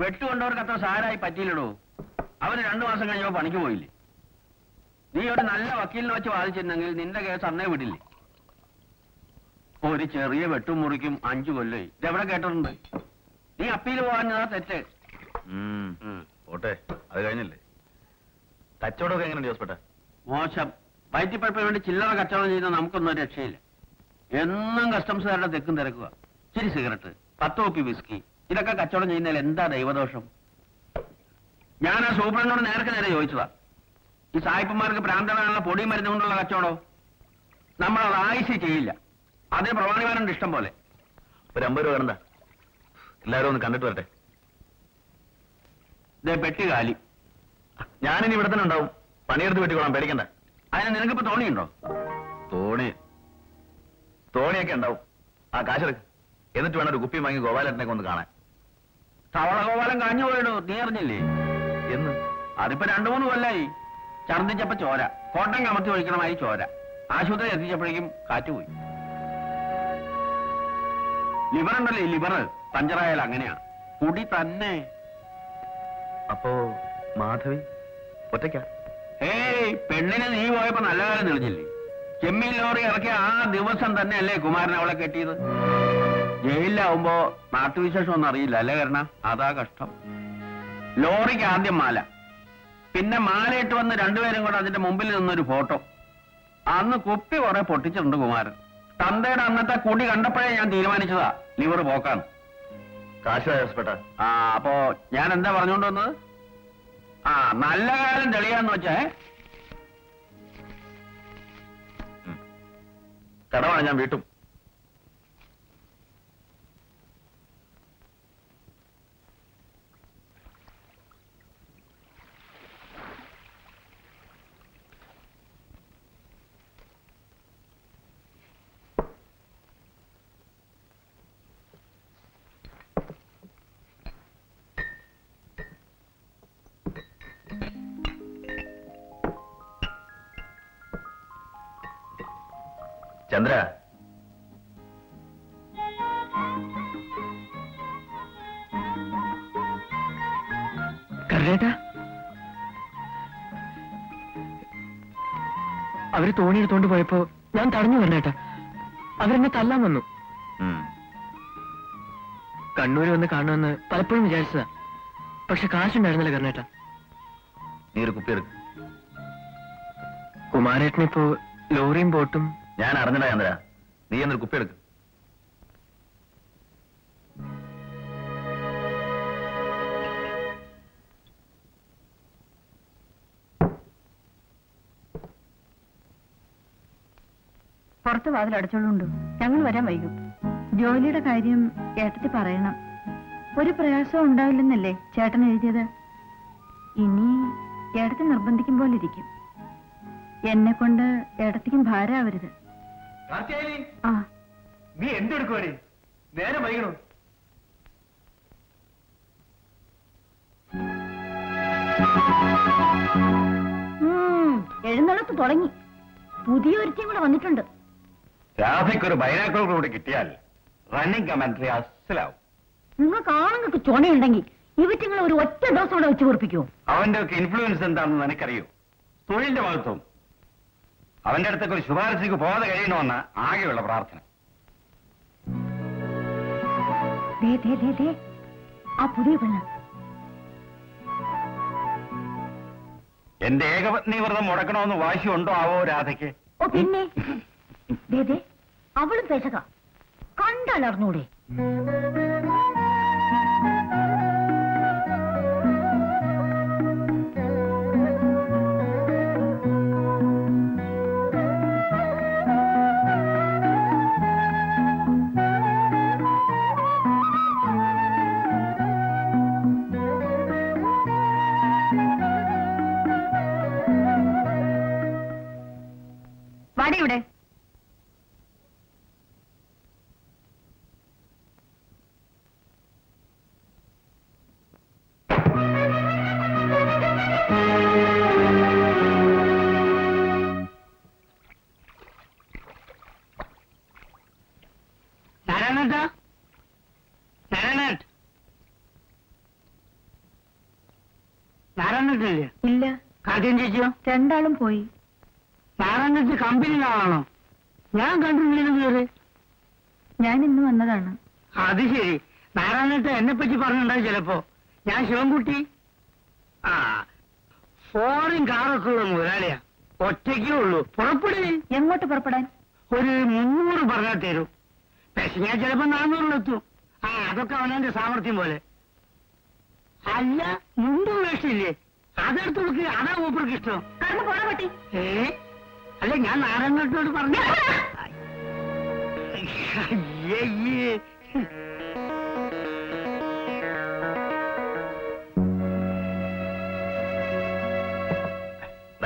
വെട്ടുകൊണ്ടവർക്ക് അത്ര സാരായി പറ്റിയില്ലടോ. അവന് രണ്ടു മാസം കഴിഞ്ഞപ്പോ പണിക്ക് പോയില്ലേ. നീ ഒരു നല്ല വക്കീലിനെ വെച്ച് വാദിച്ചിരുന്നെങ്കിൽ നിന്റെ കേസ് അന്നേ വിടില്ലേ. ഒരു ചെറിയ വെട്ടും മുറിക്കും അഞ്ചു കൊല്ലായി. ഇതെവിടെ കേട്ടിട്ടുണ്ട്? നീ അപ്പീൽ പോകാഞ്ഞതാ തെറ്റ്. ഓട്ടെ അത് കഴിഞ്ഞില്ലേ? കച്ചവടമൊക്കെ എങ്ങനെയുണ്ട് ജോസ്പേട്ട? മോശം. വയറ്റിപ്പഴപ്പിന് വേണ്ടി ചില്ലറ കച്ചവടം ചെയ്യുന്ന നമുക്കൊന്നും ഒരു രക്ഷയില്ല. എന്നും കസ്റ്റംസുകാരുടെ തെക്കും തിരക്കുക. ചിരി സിഗരറ്റ് പത്ത് കോപ്പി വിസ്കി ഇതൊക്കെ കച്ചവടം ചെയ്യുന്നതിൽ എന്താ ദൈവദോഷം? ഞാൻ ആ സൂപ്രണ്ടോട് നേർക്ക് നേരെ ചോദിച്ചതാ. ഈ സായിപ്പന്മാർക്ക് പ്രാന്തമാനുള്ള പൊടി മരുന്ന് കൊണ്ടുള്ള കച്ചവടം? അത് ആയിസി ചെയ്യില്ല. അതിന് പ്രമാണിമാരുണ്ട് ഇഷ്ടം പോലെ. ഒരു അമ്പത് രൂപ കണ്ട എല്ലാവരും ഒന്ന് കണ്ടിട്ട് വരട്ടെ. ഇതേ പെട്ടി കാലി. ഞാനിനി ഇവിടെ തന്നെ ഉണ്ടാവും. പണിയെടുത്ത് വെട്ടിക്കോളാം പേടിക്കണ്ട. അതിന് നിനക്കിപ്പോ തോണിയുണ്ടോ? തോണി. തോണിയൊക്കെ ഉണ്ടാവും. ആ കാശെടുക്ക് എന്നിട്ട് വേണം ഒരു കുപ്പി വാങ്ങി ഗോപാലേട്ടനെ ഒന്ന് കാണാൻ. തവള ഗോപാലം കാഞ്ഞു പോയിടോ നീ അറിഞ്ഞില്ലേ? എന്ന്. അതിപ്പോ രണ്ടു മൂന്ന് കൊല്ലായി. ഛർദിച്ചപ്പോ ചോര. കോട്ടം കമത്തി ഒഴിക്കണമായി ചോര. ആശുപത്രി എത്തിച്ചപ്പോഴേക്കും കാറ്റുപോയി ലിവർ ഉണ്ടല്ലേ ലിവർ പഞ്ചറായാൽ അങ്ങനെയാ. കുടി തന്നെ. അപ്പോ മാധവി ഒറ്റയ്ക്കാ? ഏയ് പെണ്ണിന് നീ പോയപ്പോ നല്ല കാലം തെളിഞ്ഞില്ലേ? ചെമ്മീൻ ലോറി ഇറക്കിയ ആ ദിവസം തന്നെയല്ലേ കുമാരൻ അവളെ കെട്ടിയത്? ജയിലിലാവുമ്പോ നാട്ടുവിശേഷം ഒന്നും അറിയില്ല അല്ലേ കരണ? അതാ കഷ്ടം. ലോറിക്ക് ആദ്യം മാല. പിന്നെ മാലയിട്ട് വന്ന് രണ്ടുപേരും കൂടെ അതിന്റെ മുമ്പിൽ നിന്നൊരു ഫോട്ടോ. അന്ന് കുപ്പി കുറെ പൊട്ടിച്ചിട്ടുണ്ട് കുമാരൻ. തന്തയുടെ അന്നത്തെ കുടി കണ്ടപ്പോഴേ ഞാൻ തീരുമാനിച്ചതാ ലിവർ പോക്കാണ് കാശ് ആ അപ്പോ ഞാൻ എന്താ പറഞ്ഞുകൊണ്ട് വന്നത്? ആ നല്ല കാലം തെളിയാന്ന് വെച്ചേ. കടമാണ് ഞാൻ വീട്ടും. ചന്ദ്ര. കരേട്ടാ അവർ തോണി എടുത്തോണ്ട് പോയപ്പോ ഞാൻ തടഞ്ഞു വരണേട്ടാ അവരെന്നെ തല്ലാൻ വന്നു. കണ്ണൂര് വന്ന് കാണുമെന്ന് പലപ്പോഴും വിചാരിച്ചതാ. പക്ഷെ കാശുണ്ടായിരുന്നില്ല കർണേട്ട നീ ഒരു കുപ്പി എടുക്ക്. കുമാരേട്ടനിപ്പോ ലോറിയും ബോട്ടും ഞാൻ അറിഞ്ഞടാ ചന്ദ്ര. നീ എന്നൊരു കുപ്പി എടുക്ക്. പുറത്ത് വാതിൽ അടച്ചോളുണ്ടു ഞങ്ങൾ വരാൻ വൈകും. ജോലിയുടെ കാര്യം ഏട്ടത്തി പറയണം. ഒരു പ്രയാസവും ഉണ്ടാവില്ലെന്നല്ലേ ചേട്ടൻ എഴുതിയത്? ഇനി ഏട്ടത്തി നിർബന്ധിക്കും പോലെ ഇരിക്കും. എന്നെ കൊണ്ട് ഏട്ടത്തിക്കും ഭാരമാവരുത് ആ. നീ എന്തെടുക്കുവാടി? നേരെ വൈകണോ. എഴുന്നള്ളത്ത് തുടങ്ങി. പുതിയ ഒരുത്തിയും കൂടെ വന്നിട്ടുണ്ട്. രാധയ്ക്കൊരു ബൈനാക്കുകൾ കൂടി കിട്ടിയാൽ റണ്ണിംഗ് കമന്ററി അസലാവും. നിങ്ങൾക്ക് ആണുങ്ങൾക്ക് ചുണയുണ്ടെങ്കിൽ ഇവറ്റിങ്ങളെ ഒരു ഒറ്റ ഡോസ് കൂടെ വെച്ച് കുറിപ്പിക്കുമോ അവന്റെ ഒക്കെ ഇൻഫ്ലുവൻസ് എന്താണെന്ന് നിനക്കറിയോ? തൊഴിലിന്റെ മഹത്വം. അവന്റെ അടുത്തൊക്കെ ഒരു ശുപാർശയ്ക്ക് പോകാതെ കഴിയണമെന്ന ആകെയുള്ള പ്രാർത്ഥന. ദേ ദേ ദേ ദേ. ആ പുതിയ പെണ്ണ്. എന്റെ ഏകപത്നി വ്രതം മുടക്കണമെന്ന് വാശിയുണ്ടോ ആവോ രാധയ്ക്ക്? ഓ പിന്നെ? ദേ ദേ. അവളും പെശക. കണ്ടലർന്നൂടെ വാടിയുടെ ഇല്ല? കാര്യം ചേച്ചിയോ? രണ്ടാളും പോയി. നാരായണത്ത് കമ്പനിയിലാണോ? ഞാൻ കണ്ടിട്ടില്ലേ ഞാൻ ഇന്ന് വന്നതാണ്. അത് ശരി. നാരായണത്തെ എന്നെ പറ്റി പറഞ്ഞിട്ടുണ്ടാവും ചിലപ്പോ. ഞാൻ ശിവൻകുട്ടി? ആ ഫോറിൻ കാറൊക്കെ ഉള്ള മുതലാളിയാ. ഒറ്റയ്ക്കേ ഉള്ളൂ. പുറപ്പെടേ. എങ്ങോട്ട് പുറപ്പെടാൻ? ഒരു മുന്നൂറ് പറഞ്ഞാൽ തരൂ. പക്ഷെ ഞാൻ ചിലപ്പോ നാന്നൂറിലെത്തും ആ അതൊക്കെ അവനവന്റെ സാമർഥ്യം പോലെ. അല്ല മുണ്ടും വേഷമില്ലേ അതെടുത്ത് നോക്കി. അതാ മൂപ്പർക്ക് ഇഷ്ടം. കടന്നു പോടാ പട്ടി. ഏ? അല്ല ഞാൻ നാരായണനോട് പറഞ്ഞു.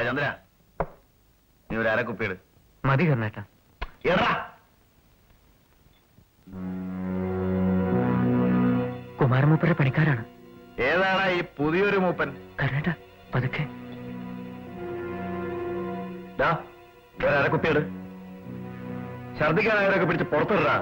ചന്ദ്ര നീ ഒരു അരക്കുപ്പിയിട്. മതി കർണേട്ട എടാ. കുമാരമൂപ്പരുടെ പണിക്കാരാണ്. ഏതാണ് ഈ പുതിയൊരു മൂപ്പൻ? കർണേട്ട പതുക്കെ. അരക്കുപ്പിയിട് ഛർദിക്കാനായവരൊക്കെ പിടിച്ച് പുറത്തിടാ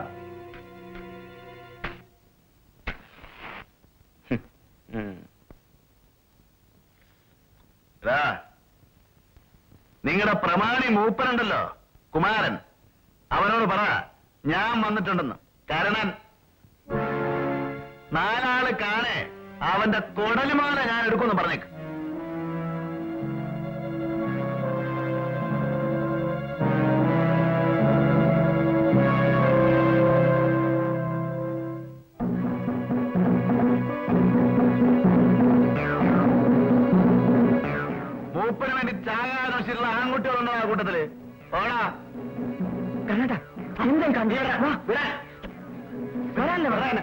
നിങ്ങളുടെ പ്രമാണി മൂപ്പനുണ്ടല്ലോ കുമാരൻ. അവനോട് പറ ഞാൻ വന്നിട്ടുണ്ടെന്ന്. കാരണം നാലാൾ കാണേ അവന്റെ കൊടലുമാല ഞാൻ എടുക്കുമെന്ന് പറഞ്ഞേക്ക്. കൂട്ടത്തിൽ. ഓടാ വരാനല്ലേ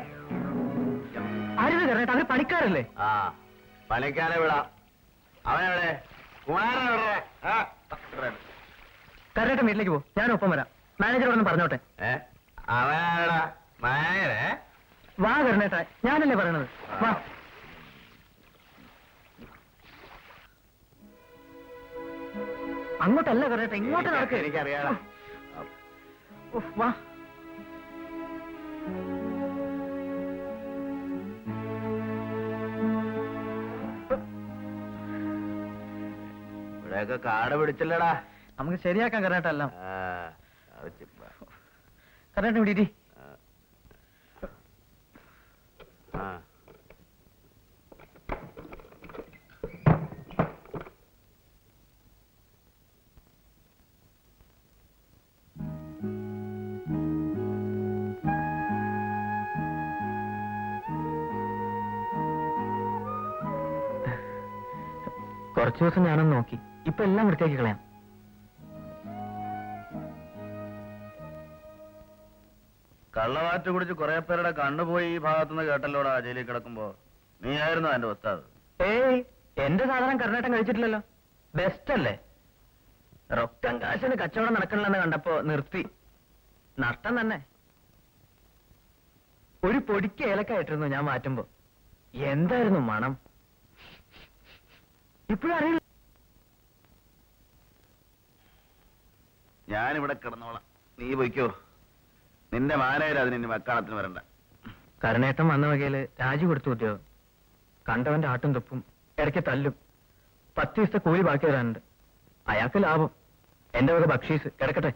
അരുത് അവർ പണിക്കാരല്ലേ? ആ പണിക്കാരെ വിടാം. അവനെവിടെ. കർണേട്ടൻ വീട്ടിലേക്ക് പോ. ഞാൻ ഒപ്പം വരാം. മാനേജറോടൊന്ന് പറഞ്ഞോട്ടെ. അവനാടാ വാ കർണേട്ട ഞാനല്ലേ പറയണത്. വാ. അങ്ങോട്ടല്ല കറിയട്ടെ ഇങ്ങോട്ട് നടക്ക്. എനിക്കറിയാം വാ. ഇവിടെയൊക്കെ കാട് പിടിച്ചില്ലടാ. നമുക്ക് ശരിയാക്കാം കർണേട്ട എല്ലാം. ആ, ഇവിടെ കുറച്ചു ദിവസം ഞാനൊന്ന് നോക്കി. ഇപ്പൊ എല്ലാം വൃത്തിയാക്കി കളയാം. കള്ളവാറ്റ് കുടിച്ച് കുറെ പേരുടെ കണ്ണുപോയി ഈ ഭാഗത്തുനിന്ന് കേട്ടല്ലോടാ ജയിലിൽ കിടക്കുമ്പോ. നീ ആയിരുന്നു എന്റെ ഉസ്താദ്. ഏയ് എന്റെ സാധനം കർണാട്ടം കഴിച്ചിട്ടില്ലല്ലോ. ബെസ്റ്റ് അല്ലേ? റൊക്കം കാശിന് കച്ചവടം നടക്കണില്ലെന്ന് കണ്ടപ്പോ നിർത്തി. നഷ്ടം തന്നെ. ഒരു പൊടിക്ക് ഏലക്കായിട്ടിരുന്നു ഞാൻ മാറ്റുമ്പോ. എന്തായിരുന്നു മണം? ഇപ്പോഴും അറിയില്ല. ഞാനിവിടെ കിടന്നോളാം. നീ പോയിക്കോ. നിന്റെ മാനേജർ അതിന് ഇനി വരണ്ട. കരുണേട്ടൻ വന്ന വകയിൽ രാജി കൊടുത്തു കൂട്ടിയോ കണ്ടവന്റെ ആട്ടും തൊപ്പും ഇടയ്ക്ക് തല്ലും. പത്ത് ദിവസത്തെ കൂലി ബാക്കി വരാനുണ്ട്. അയാൾക്ക് ലാഭം. എന്റെ വക ബക്ഷീസ്. കിടക്കട്ടെ.